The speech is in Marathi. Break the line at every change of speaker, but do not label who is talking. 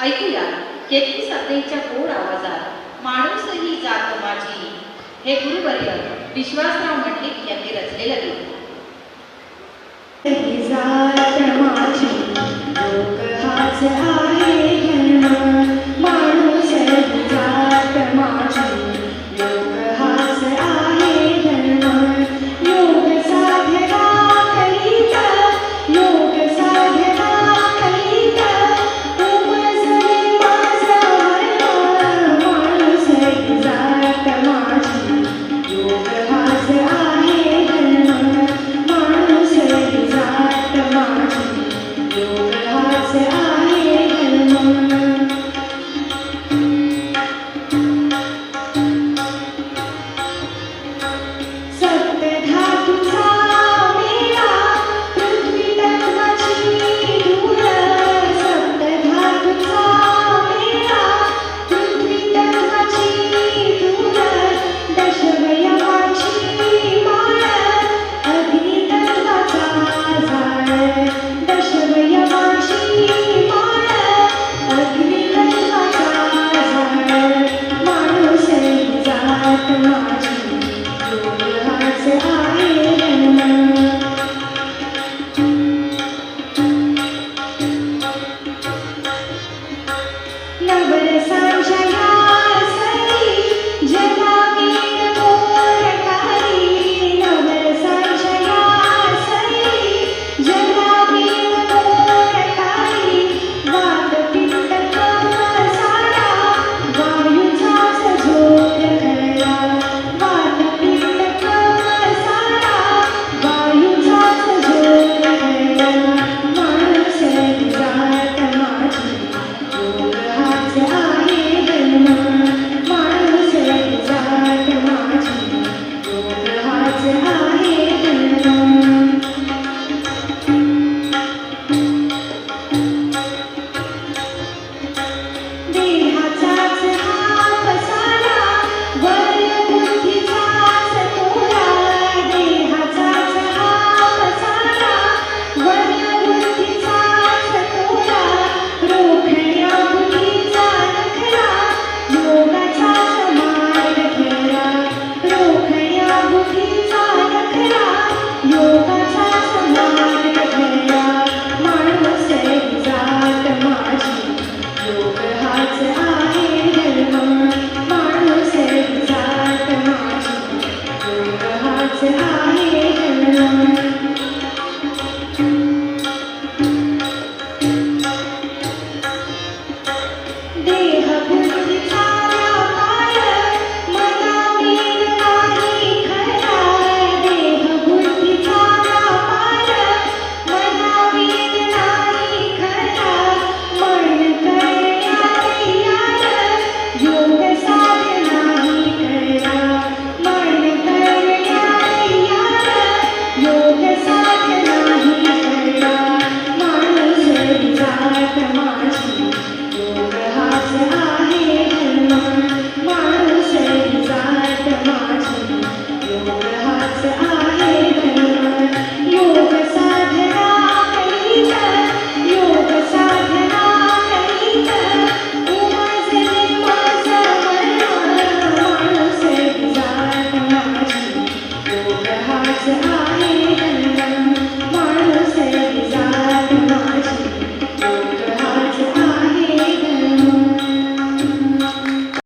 ऐकूया. केतकी सातेच्या गोड आवाजात माणूस ही जात माझी. हे गुरुवर्य विश्वासराव मंडलिक यांनी रचलेलं गीत
माझी लोक हाच over